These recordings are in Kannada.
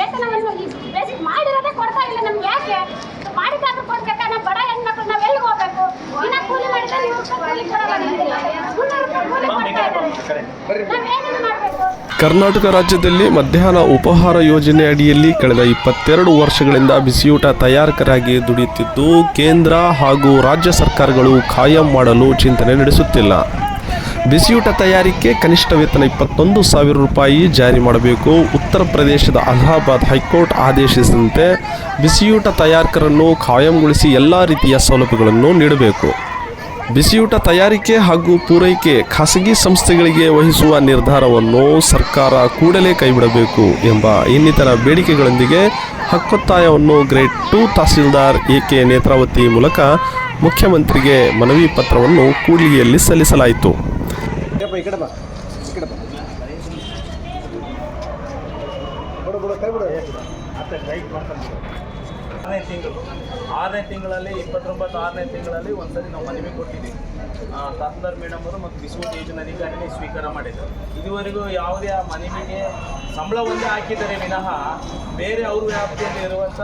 ವೇತನವನ್ನು ಬೇಸಿಕ್ ಮಾಡಿರೋದೇ ಕೊಡ್ತಾ ಇಲ್ಲ ನಮ್ಗೆ ಯಾಕೆ? ಮಾಡಿದಾದ್ರೂ ಕೊಡ್ಬೇಕಾ? ನಾವು ಬಡ ಹೆಣ್ಮಕ್ಳು ನಾವು ಎಲ್ಲಿಗೆ ಹೋಗ್ಬೇಕು? ದಿನ ಕೂಲಿ ಮಾಡಿದ್ರೆ ಕೂಲಿ ಕೊಡಲ್ಲ. ಮುನ್ನೂರು ರೂಪಾಯಿ ಕೂಲಿ ಕೊಡ್ತಾ ಇದ್ದಾರೆ. ನಾವೇನೇನು ಮಾಡಬೇಕು? ಕರ್ನಾಟಕ ರಾಜ್ಯದಲ್ಲಿ ಮಧ್ಯಾಹ್ನ ಉಪಹಾರ ಯೋಜನೆ ಅಡಿಯಲ್ಲಿ ಕಳೆದ ಇಪ್ಪತ್ತೆರಡು ವರ್ಷಗಳಿಂದ ಬಿಸಿಯೂಟ ತಯಾರಕರಾಗಿ ದುಡಿಯುತ್ತಿದ್ದು ಕೇಂದ್ರ ಹಾಗೂ ರಾಜ್ಯ ಸರ್ಕಾರಗಳು ಖಾಯಂ ಮಾಡಲು ಚಿಂತನೆ ನಡೆಸುತ್ತಿಲ್ಲ. ಬಿಸಿಯೂಟ ತಯಾರಿಕೆ, ಕನಿಷ್ಠ ವೇತನ ಇಪ್ಪತ್ತೊಂದು ಸಾವಿರ ರೂಪಾಯಿ ಜಾರಿ ಮಾಡಬೇಕು. ಉತ್ತರ ಪ್ರದೇಶದ ಅಲಹಾಬಾದ್ ಹೈಕೋರ್ಟ್ ಆದೇಶಿಸಿದಂತೆ ಬಿಸಿಯೂಟ ತಯಾರಕರನ್ನು ಖಾಯಂಗೊಳಿಸಿ ಎಲ್ಲ ರೀತಿಯ ಸೌಲಭ್ಯಗಳನ್ನು ನೀಡಬೇಕು. ಬಿಸಿಯೂಟ ತಯಾರಿಕೆ ಹಾಗೂ ಪೂರೈಕೆ ಖಾಸಗಿ ಸಂಸ್ಥೆಗಳಿಗೆ ವಹಿಸುವ ನಿರ್ಧಾರವನ್ನು ಸರ್ಕಾರ ಕೂಡಲೇ ಕೈಬಿಡಬೇಕು ಎಂಬ ಇನ್ನಿತರ ಬೇಡಿಕೆಗಳೊಂದಿಗೆ ಹಕ್ಕೊತ್ತಾಯವನ್ನು grade two tahsildar A K Netravathi ಮೂಲಕ ಮುಖ್ಯಮಂತ್ರಿಗೆ ಮನವಿ ಪತ್ರವನ್ನು ಕೂಡ್ಲಿಗಿಯಲ್ಲಿ ಸಲ್ಲಿಸಲಾಯಿತು. ಆರನೇ ತಿಂಗಳು ಆರನೇ ತಿಂಗಳಲ್ಲಿ, ಇಪ್ಪತ್ತೊಂಬತ್ತು ಆರನೇ ತಿಂಗಳಲ್ಲಿ ಒಂದ್ಸರಿ ನಾವು ಮನವಿ ಕೊಟ್ಟಿದ್ದೀವಿ. ತಹಸೀಲ್ದಾರ್ ಮೇಡಮ್ ಅವರು ಮತ್ತು ಬಿಸಿಲು ಯೋಜನೆ ಅಧಿಕಾರಿನೇ ಸ್ವೀಕಾರ ಮಾಡಿದ್ದಾರೆ ಇದುವರೆಗೂ ಯಾವುದೇ ಆ ಮನವಿಗೆ ಸಂಬಳ ಒಂದೇ ಹಾಕಿದ್ದಾರೆ ವಿನಃ ಬೇರೆ ಅವ್ರ ವ್ಯಾಪ್ತಿಯಲ್ಲಿ ಇರುವಂಥ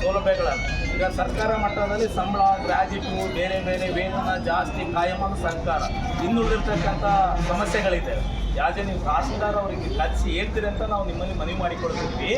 ಸೌಲಭ್ಯಗಳನ್ನು. ಈಗ ಸರ್ಕಾರ ಮಟ್ಟದಲ್ಲಿ ಸಂಬಳ ಗ್ರಾಜ್ಯುಟು ಬೇರೆ ಬೇರೆ ವೇತನ ಜಾಸ್ತಿ ಕಾಯಮಾನ ಸರ್ಕಾರ. ಇನ್ನುಳಿರ್ತಕ್ಕಂಥ ಸಮಸ್ಯೆಗಳಿದೆ. ಯಾವುದೇ ನೀವು ತಹಸೀಲ್ದಾರ್ ಅವರಿಗೆ ಕಚ್ಚಿ ಹೇಳ್ತೀರಿ ಅಂತ ನಾವು ನಿಮ್ಮಲ್ಲಿ ಮನವಿ ಮಾಡಿಕೊಡ್ತೀವಿ